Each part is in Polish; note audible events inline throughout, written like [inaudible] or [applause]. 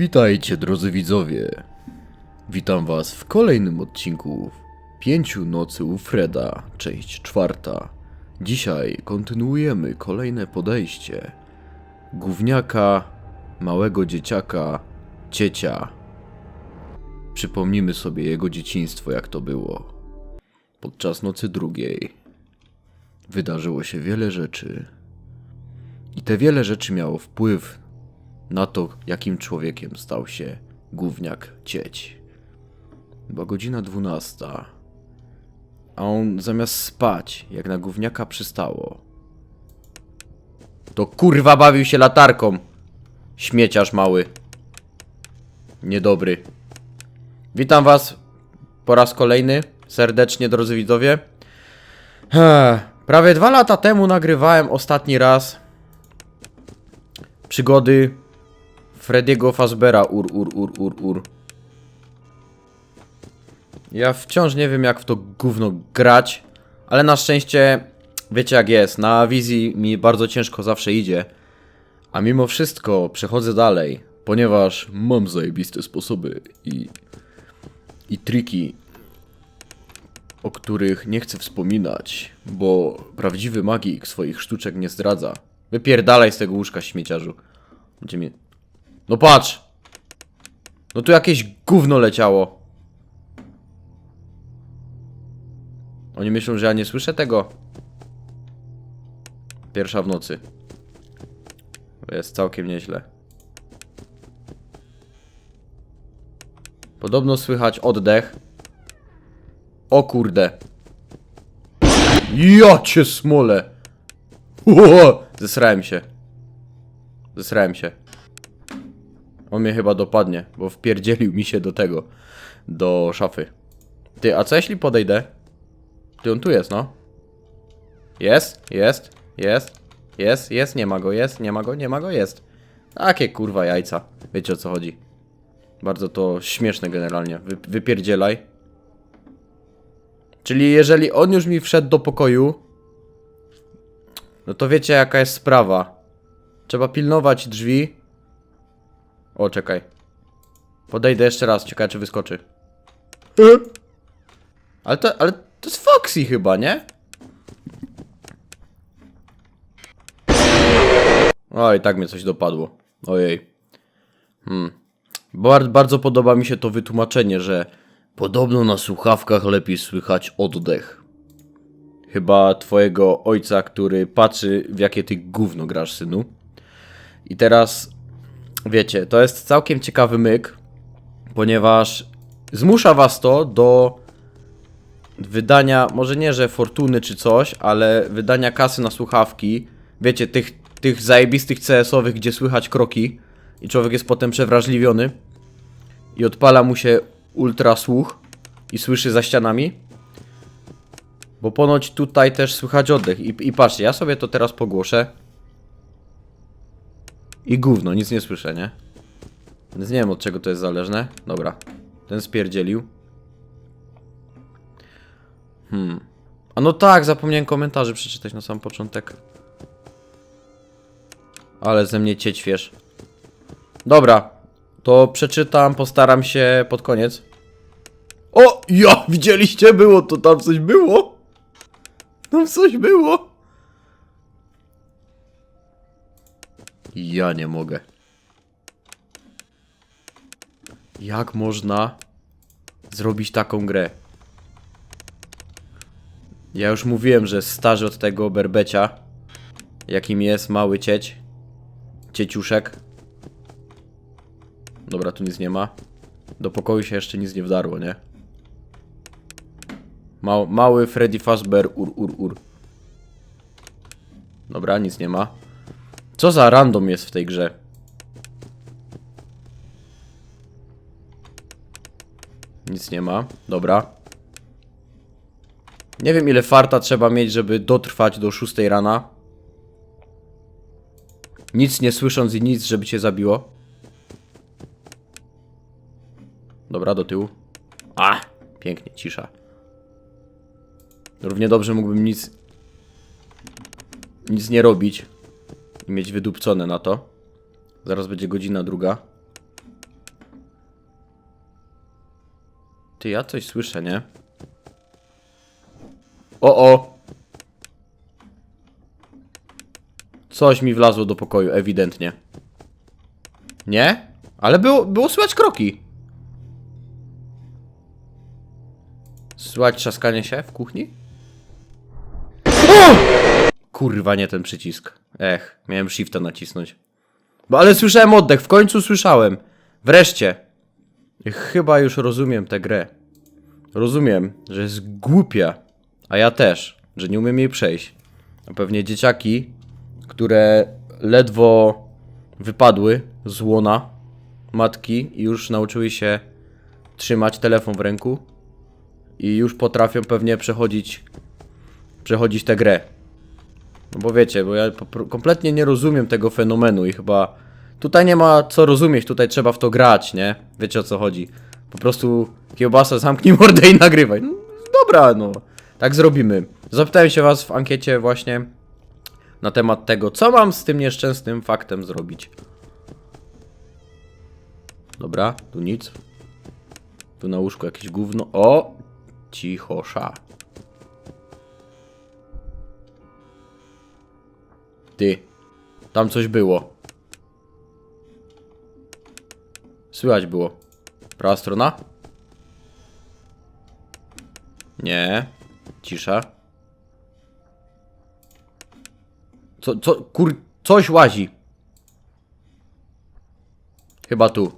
Witajcie drodzy widzowie. Witam was w kolejnym odcinku Pięciu Nocy u Freda, część czwarta. Dzisiaj kontynuujemy kolejne podejście gówniaka, małego dzieciaka, ciecia. Przypomnimy sobie jego dzieciństwo, jak to było. Podczas nocy drugiej wydarzyło się wiele rzeczy. I te wiele rzeczy miało wpływ na to, jakim człowiekiem stał się gówniak cieć. Była godzina dwunasta, a on zamiast spać, jak na gówniaka przystało, to kurwa bawił się latarką. Śmieciarz mały. Niedobry. Witam was po raz kolejny, serdecznie drodzy widzowie. Prawie dwa lata temu nagrywałem ostatni raz przygody Frediego Fazbera, ur, ur, ur, ur, ur. Ja wciąż nie wiem, jak w to gówno grać, ale na szczęście wiecie jak jest. Na wizji mi bardzo ciężko zawsze idzie, a mimo wszystko przechodzę dalej, ponieważ mam zajebiste sposoby i, i triki, o których nie chcę wspominać, bo prawdziwy magik swoich sztuczek nie zdradza. Wypierdalaj z tego łóżka śmieciarzu. Będzie mi... No patrz! No tu jakieś gówno leciało. Oni myślą, że ja nie słyszę tego. Pierwsza w nocy. Jest całkiem nieźle. Podobno słychać oddech. O kurde. Ja cię smolę. Uo, zesrałem się. Zesrałem się. On mnie chyba dopadnie, bo wpierdzielił mi się do tego. Do szafy. Ty, a co jeśli podejdę? Ty, on tu jest, no. Jest, jest, jest, jest, jest, nie ma go, jest, nie ma go, nie ma go, jest. Takie kurwa jajca. Wiecie o co chodzi. Bardzo to śmieszne generalnie. Wy, wypierdzielaj. Czyli jeżeli on już mi wszedł do pokoju, no to wiecie jaka jest sprawa. Trzeba pilnować drzwi. O, czekaj. Podejdę jeszcze raz, ciekawe czy wyskoczy. Ale to, ale to jest Foxy chyba, nie? Oj, tak mnie coś dopadło. Ojej. Hmm. Bar bardzo podoba mi się to wytłumaczenie, że podobno na słuchawkach lepiej słychać oddech. Chyba twojego ojca, który patrzy w jakie ty gówno grasz, synu. I teraz, wiecie, to jest całkiem ciekawy myk, ponieważ zmusza was to do wydania, może nie, że fortuny czy coś, ale wydania kasy na słuchawki. Wiecie, tych, tych zajebistych CS-owych, gdzie słychać kroki i człowiek jest potem przewrażliwiony i odpala mu się ultrasłuch i słyszy za ścianami. Bo ponoć tutaj też słychać oddech. I, I patrzcie, ja sobie to teraz pogłoszę. I gówno, nic nie słyszę, nie? Więc nie wiem od czego to jest zależne. Dobra. Ten spierdzielił. Hmm. A no tak, zapomniałem komentarzy przeczytać na sam początek. Ale ze mnie cieć wiesz. Dobra. To przeczytam, postaram się pod koniec. O! Ja! Widzieliście? Było to tam coś było? Tam coś było? Ja nie mogę. Jak można zrobić taką grę? Ja już mówiłem, że starzy od tego berbecia, jakim jest mały cieć, cieciuszek. Dobra, tu nic nie ma. Do pokoju się jeszcze nic nie wdarło, nie? Mał, mały Freddy Fazbear, ur, ur, ur. Dobra, nic nie ma. Co za random jest w tej grze? Nic nie ma. Dobra. Nie wiem ile farta trzeba mieć, żeby dotrwać do 6 rana. Nic nie słysząc i nic, żeby cię zabiło. Dobra, do tyłu. A, pięknie, cisza. Równie dobrze mógłbym nic nic nie robić i mieć wydupcone na to. Zaraz będzie godzina druga. Ty, ja coś słyszę, nie? O, o! Coś mi wlazło do pokoju, ewidentnie. Nie? Ale było, było słychać kroki. Słychać trzaskanie się w kuchni? Kurwa, nie ten przycisk. Ech, miałem shifta nacisnąć. Bo ale słyszałem oddech, w końcu słyszałem. Wreszcie. Chyba już rozumiem tę grę. Rozumiem, że jest głupia, a ja też, że nie umiem jej przejść. A pewnie dzieciaki, które ledwo wypadły z łona matki i już nauczyły się trzymać telefon w ręku i już potrafią pewnie przechodzić przechodzić tę grę. No bo wiecie, bo ja kompletnie nie rozumiem tego fenomenu i chyba tutaj nie ma co rozumieć, tutaj trzeba w to grać, nie? Wiecie o co chodzi. Po prostu kiełbasa zamknij [laughs] mordę i nagrywaj. No, dobra, no. Tak zrobimy. Zapytałem się was w ankiecie właśnie na temat tego, co mam z tym nieszczęsnym faktem zrobić. Dobra, tu nic. Tu na łóżku jakieś gówno. O! Cichosza. Ty. Tam coś było. Słychać było. Prawa strona? Nie. Cisza. Co, co, kur... Coś łazi. Chyba tu.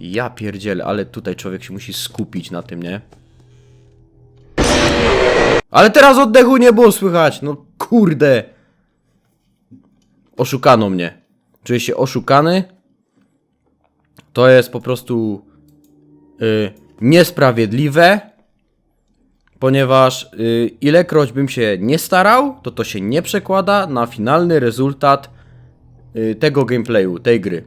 Ja pierdzielę, ale tutaj człowiek się musi skupić na tym, nie? Ale teraz oddechu nie było słychać, no kurde. Oszukano mnie. Czuję się oszukany. To jest po prostu y, niesprawiedliwe, ponieważ y, ilekroć bym się nie starał, to to się nie przekłada na finalny rezultat y, tego gameplayu, tej gry.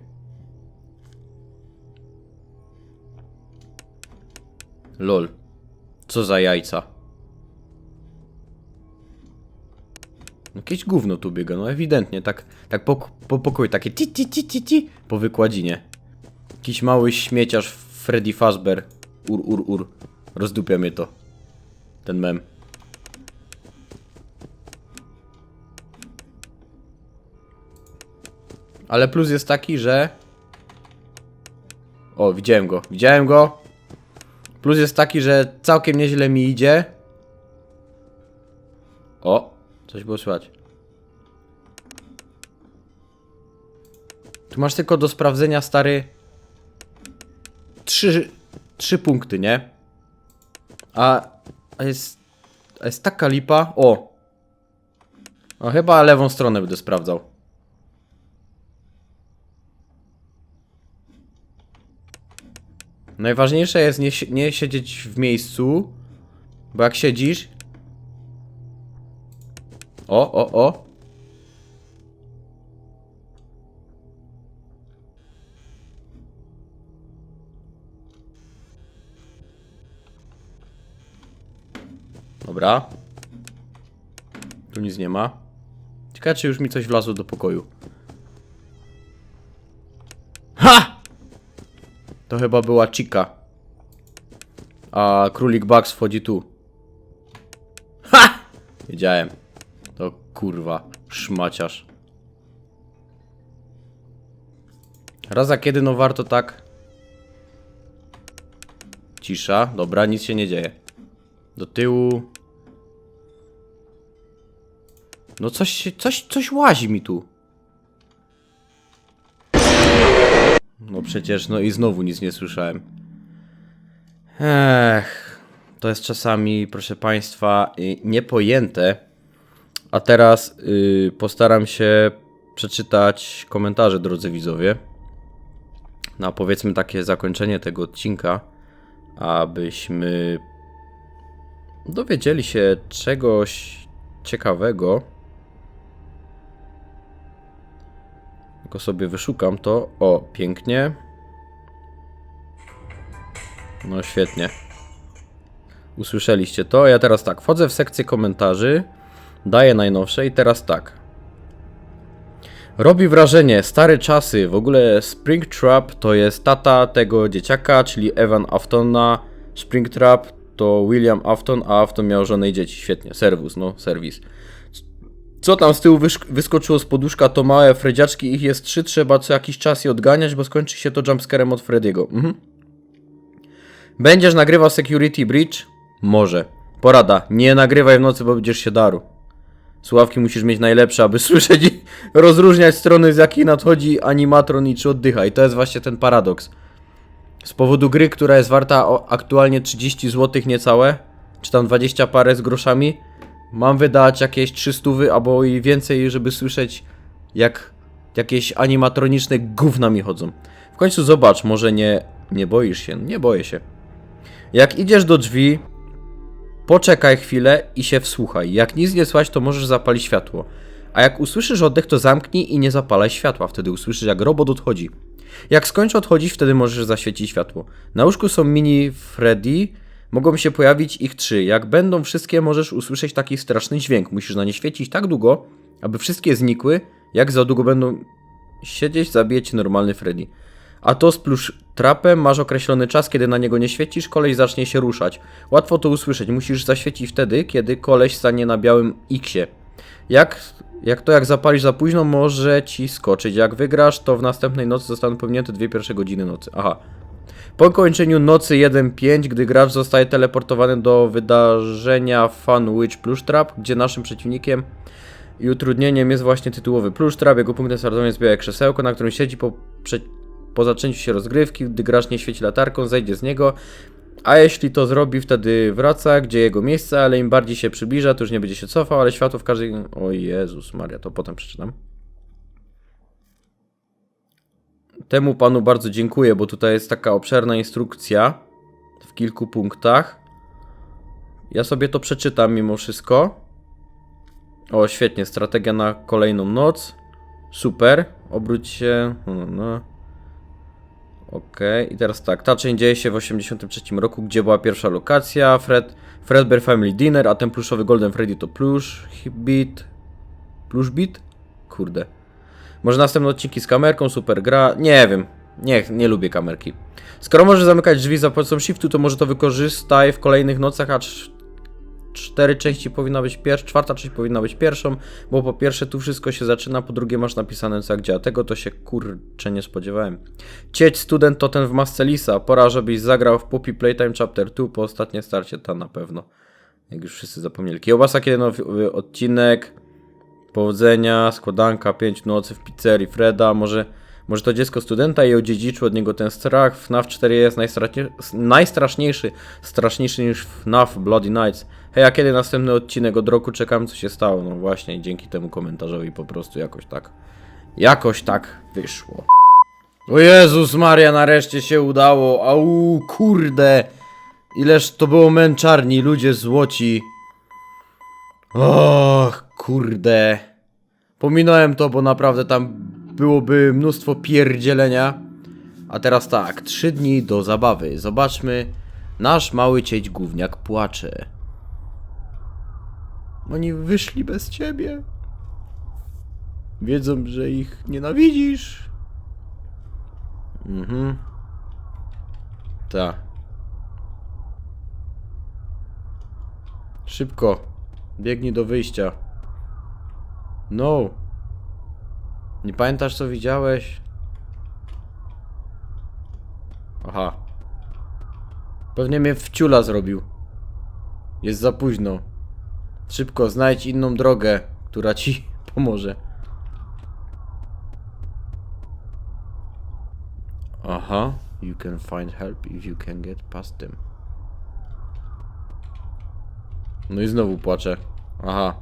Lol. Co za jajca. Jakieś gówno tu biega, no ewidentnie, tak, tak po, po pokoju, takie ti ti ti ti ti po wykładzinie. Jakiś mały śmieciarz Freddy Fazbear. Ur, ur, ur. Rozdupia mnie to. Ten mem. Ale plus jest taki, że... O, widziałem go, widziałem go. Plus jest taki, że całkiem nieźle mi idzie. Coś było słychać. Tu masz tylko do sprawdzenia, stary. Trzy, trzy punkty, nie? A, a jest. A jest taka lipa. O! No chyba lewą stronę będę sprawdzał. Najważniejsze jest nie, nie siedzieć w miejscu, bo jak siedzisz. O, o, o. Dobra. Tu nic nie ma. Ciekawe, czy już mi coś wlazło do pokoju. Ha! To chyba była Chica. A królik Bugs wchodzi tu. Ha! Wiedziałem. Kurwa, szmaciarz. Raz a kiedy no warto tak. Cisza, dobra, nic się nie dzieje. Do tyłu. No coś coś, coś łazi mi tu. No przecież, no i znowu nic nie słyszałem. Ech, to jest czasami, proszę Państwa, y, niepojęte. A teraz y, postaram się przeczytać komentarze, drodzy widzowie. Na powiedzmy takie zakończenie tego odcinka, abyśmy dowiedzieli się czegoś ciekawego. Tylko sobie wyszukam to. O, pięknie. No świetnie. Usłyszeliście to. Ja teraz tak, wchodzę w sekcję komentarzy, daję najnowsze i teraz tak. Robi wrażenie, stare czasy. W ogóle Springtrap to jest tata tego dzieciaka, czyli Evan Aftona. Springtrap to William Afton, a Afton miał żonę i dzieci. Świetnie, serwus, no, serwis. Co tam z tyłu wyskoczyło z poduszka, to małe Fredziaczki, ich jest trzy, trzeba co jakiś czas je odganiać, bo skończy się to jumpscarem od Frediego. Mhm. Będziesz nagrywał Security Bridge? Może. Porada, nie nagrywaj w nocy, bo będziesz się daru. Słuchawki musisz mieć najlepsze, aby [laughs] słyszeć i rozróżniać strony, z jakiej nadchodzi animatron i czy oddycha. I to jest właśnie ten paradoks. Z powodu gry, która jest warta aktualnie 30 zł niecałe, czy tam 20 parę z groszami, mam wydać jakieś 300 albo i więcej, żeby słyszeć jak jakieś animatroniczne gówna mi chodzą. W końcu zobacz, może nie, nie boisz się? Nie boję się. Jak idziesz do drzwi, Poczekaj chwilę i się wsłuchaj. Jak nic nie słychać, to możesz zapalić światło. A jak usłyszysz oddech, to zamknij i nie zapalaj światła. Wtedy usłyszysz, jak robot odchodzi. Jak skończy odchodzić, wtedy możesz zaświecić światło. Na łóżku są mini Freddy. Mogą się pojawić ich trzy. Jak będą wszystkie, możesz usłyszeć taki straszny dźwięk. Musisz na nie świecić tak długo, aby wszystkie znikły. Jak za długo będą siedzieć, zabije normalny Freddy. A to z plusz trapem masz określony czas, kiedy na niego nie świecisz, koleś zacznie się ruszać. Łatwo to usłyszeć, musisz zaświecić wtedy, kiedy koleś stanie na białym X-ie. Jak, jak to jak zapalisz za późno, może ci skoczyć. Jak wygrasz, to w następnej nocy zostaną pominięte dwie pierwsze godziny nocy. Aha. Po kończeniu nocy 1.5, gdy gracz zostaje teleportowany do wydarzenia Fun Witch Plush Trap, gdzie naszym przeciwnikiem i utrudnieniem jest właśnie tytułowy Plush Trap. Jego punktem startowym jest białe krzesełko, na którym siedzi po, prze, po zaczęciu się rozgrywki, gdy gracz nie świeci latarką, zejdzie z niego. A jeśli to zrobi, wtedy wraca, gdzie jego miejsce, ale im bardziej się przybliża, to już nie będzie się cofał, ale światło w każdej... O Jezus Maria, to potem przeczytam. Temu panu bardzo dziękuję, bo tutaj jest taka obszerna instrukcja w kilku punktach. Ja sobie to przeczytam mimo wszystko. O, świetnie, strategia na kolejną noc. Super. Obróć się. No, no, Okej, i teraz tak. Ta część dzieje się w 83 roku, gdzie była pierwsza lokacja. Fred, Fredbear Family Dinner, a ten pluszowy Golden Freddy to plusz. Beat. Plush Beat? Kurde. Może następne odcinki z kamerką, super gra. Nie wiem. Nie, nie lubię kamerki. Skoro możesz zamykać drzwi za pomocą shiftu, to może to wykorzystaj w kolejnych nocach, cztery części powinna być pierwsza, czwarta część powinna być pierwszą, bo po pierwsze tu wszystko się zaczyna, po drugie masz napisane co jak działa. Tego to się kurczę nie spodziewałem. Cieć student to ten w masce lisa. Pora, żebyś zagrał w Puppy Playtime Chapter 2 po ostatnie starcie, ta na pewno. Jak już wszyscy zapomnieli. Kiełbasa, kiedy nowy odcinek. Powodzenia, składanka, 5 nocy w pizzerii Freda. Może, może to dziecko studenta i odziedziczył od niego ten strach. FNAF 4 jest najstrasznie, najstraszniejszy, straszniejszy niż FNAF Bloody Nights. Hej, a kiedy następny odcinek od roku czekam, co się stało? No właśnie, dzięki temu komentarzowi po prostu jakoś tak, jakoś tak wyszło. O Jezus Maria, nareszcie się udało. Au, kurde. Ileż to było męczarni, ludzie złoci. Och, kurde. Pominąłem to, bo naprawdę tam byłoby mnóstwo pierdzielenia. A teraz tak, trzy dni do zabawy. Zobaczmy. Nasz mały cieć gówniak płacze. Oni wyszli bez ciebie. Wiedzą, że ich nienawidzisz. Mhm. Tak. Szybko. Biegnij do wyjścia. No. Nie pamiętasz co widziałeś? Aha. Pewnie mnie wciula zrobił. Jest za późno. Szybko znajdź inną drogę, która ci [laughs] pomoże. Aha. You can find help if you can get past them. No i znowu płaczę. Aha.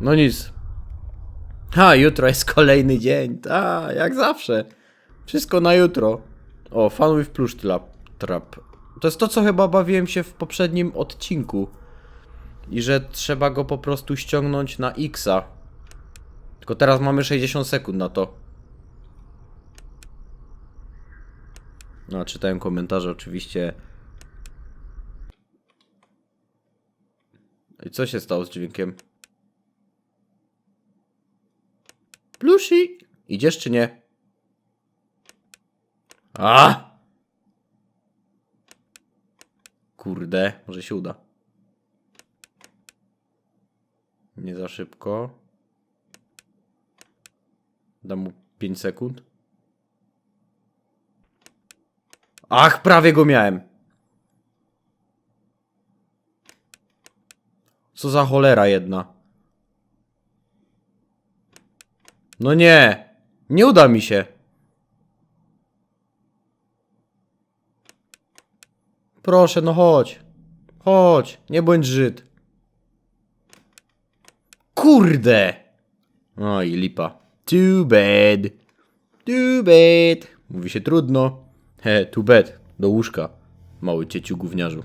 No nic. Ha, jutro jest kolejny dzień. Ta, jak zawsze. Wszystko na jutro. O, Fun with Plush trap. To jest to, co chyba bawiłem się w poprzednim odcinku. I że trzeba go po prostu ściągnąć na Xa. Tylko teraz mamy 60 sekund na to. No, czytałem komentarze oczywiście. I co się stało z dźwiękiem? Sushi! Idziesz czy nie? A! Kurde, może się uda. Nie za szybko. Dam mu 5 sekund. Ach, prawie go miałem. Co za cholera jedna. No nie. Nie uda mi się. Proszę, no chodź. Chodź, nie bądź Żyd. Kurde! No i lipa. Too bad. Too bad. Mówi się trudno. He, too bad. Do łóżka. Mały cieciu gówniarzu.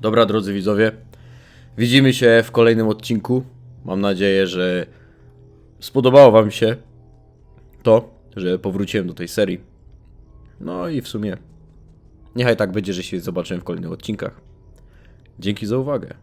Dobra, drodzy widzowie. Widzimy się w kolejnym odcinku. Mam nadzieję, że spodobało wam się to, że powróciłem do tej serii. No i w sumie niechaj tak będzie, że się zobaczymy w kolejnych odcinkach. Dzięki za uwagę.